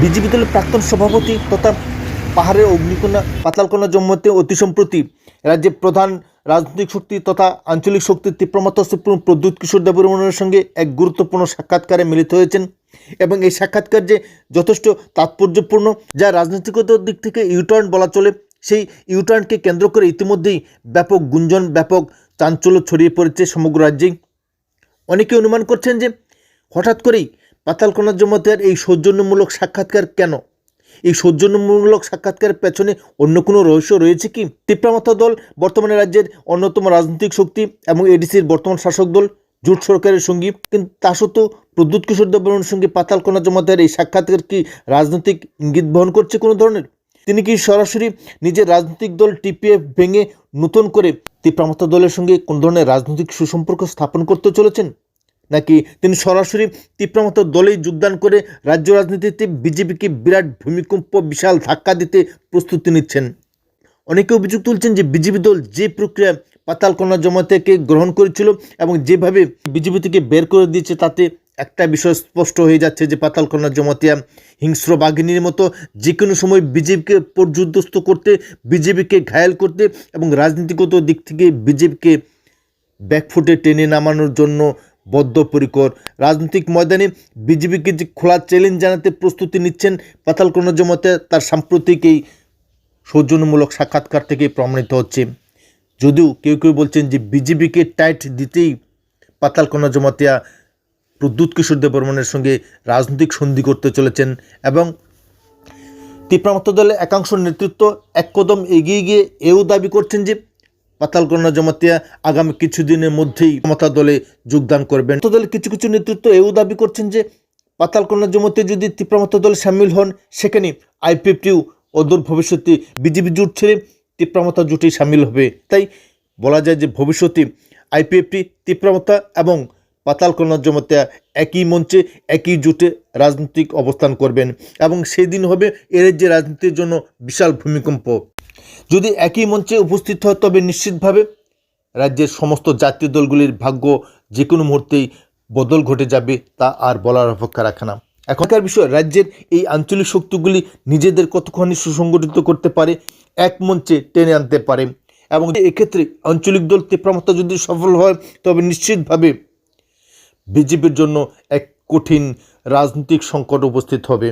BJP দলের প্রাক্তন সভাপতি তথা পাহাড়ের অগ্নিকন্যা পাতালকোনা জম্মুতে অতি সম্প্রতি রাজ্যের প্রধান রাজনৈতিক শক্তি তথা আঞ্চলিক শক্তির তীব্রমাত্রা সুপ্রিম প্রদ্যুৎ কিশোর দেববর্মনের সঙ্গে এক গুরুত্বপূর্ণ সাক্ষাৎকারে মিলিত হয়েছেন এবং এই সাক্ষাৎকার যে যথেষ্ট তাৎপর্যপূর্ণ, যা রাজনৈতিকতার দিক থেকে ইউটার্ন বলা চলে। সেই ইউটার্নকে কেন্দ্র করে ইতিমধ্যেই ব্যাপক গুঞ্জন, ব্যাপক চাঞ্চল্য ছড়িয়ে পড়েছে সমগ্র রাজ্যেই। অনেকে অনুমান করছেন যে হঠাৎ করেই পাতালকোনা জমাতের এই সৌজন্যমূলক সাক্ষাৎকার কেন? এই সৌজন্যমূলক সাক্ষাৎকারের পেছনে অন্য কোনো রহস্য রয়েছে কি? তিপ্রামাথা দল বর্তমানে রাজ্যের অন্যতম রাজনৈতিক শক্তি এবং এডিসির বর্তমান শাসক দল, জোট সরকারের সঙ্গী। কিন্তু তা সত্ত্বেও প্রদ্যুৎ কিশোর দেববর্মনের সঙ্গে পাতালকোনা জমাতের এই সাক্ষাৎকার কি রাজনৈতিক ইঙ্গিত বহন করছে কোনো ধরনের? তিনি কি সরাসরি নিজের রাজনৈতিক দল টিপিএফ ভেঙে নতুন করে তিপ্রামাথা দলের সঙ্গে কোন ধরনের রাজনৈতিক সুসম্পর্ক স্থাপন করতে চলেছেন? নাকি তিনি সরাসরি তিপ্রামাথা দলেই যোগদান করে রাজ্য রাজনীতিতে বিজেপিকে বিরাট ভূমিকম্প, বিশাল ধাক্কা দিতে প্রস্তুতি নিচ্ছেন। অনেকে অভিযোগ তুলছেন যে বিজেপি দল যে প্রক্রিয়া পাতালকন্যা জমাতেকে গ্রহণ করেছিল এবং যেভাবে বিজেপি থেকে বের করে দিয়েছে, তাতে একটা বিষয় স্পষ্ট হয়ে যাচ্ছে যে পাতালকন্যা জমাতিয়া হিংস্র বাঘিনীর মতো যে কোনো সময় বিজেপিকে পর্যুদস্ত করতে, বিজেপিকে ঘায়াল করতে এবং রাজনীতিগত দিক থেকে বিজেপিকে ব্যাকফুটে টেনে নামানোর জন্য বদ্ধপরিকর। রাজনৈতিক ময়দানে বিজেপিকে যে খোলা চ্যালেঞ্জ জানাতে প্রস্তুতি নিচ্ছেন পাতালকন্যা জমাতে তার সাম্প্রতিক এই সৌজন্যমূলক সাক্ষাৎকার থেকে প্রমাণিত হচ্ছে। যদিও কেউ কেউ বলছেন যে বিজেপিকে টাইট দিতেই পাতালকন্যা জমাতিয়া প্রদ্যুৎ কিশোর দেববর্মনের সঙ্গে রাজনৈতিক সন্ধি করতে চলেছেন এবং তিপ্রামাত্র দলের একাংশ নেতৃত্ব এক কদম এগিয়ে গিয়ে এও দাবি করছেন যে পাতালকন্যা জমাতিয়া আগামী কিছুদিনের মধ্যেই মমতা দলে যোগদান করবেন। দলের কিছু কিছু নেতৃত্ব এও দাবি করছেন যে পাতালকন্যা জমাতে যদি তিপ্রামাত্র দলে সামিল হন, সেখানে আইপিএফটিও অদূর ভবিষ্যতে বিজেপি জোট ছেড়ে তিপ্রামতা জোটেই সামিল হবে। তাই বলা যায় যে, ভবিষ্যতে আইপিএফটি তিপ্রামতা এবং পাতালকন্যা জমাতিয়া একই মঞ্চে, একই জোটে রাজনৈতিক অবস্থান করবেন এবং সেই দিন হবে এর যে রাজনীতির জন্য বিশাল ভূমিকম্প। যদি একই মঞ্চে উপস্থিত হয়, তবে নিশ্চিতভাবে রাজ্যের সমস্ত জাতীয় দলগুলির ভাগ্য যে কোনো মুহূর্তেই বদল ঘটে যাবে, তা আর বলার অপেক্ষা রাখে না। এখনকার বিষয় রাজ্যের এই আঞ্চলিক শক্তিগুলি নিজেদের কতখানি সুসংগঠিত করতে পারে, এক মঞ্চে টেনে আনতে পারে, এবং এক্ষেত্রে আঞ্চলিক দল তীব্রমতা যদি সফল হয়, তবে নিশ্চিতভাবে বিজেপির জন্য এক কঠিন রাজনৈতিক সংকট উপস্থিত হবে।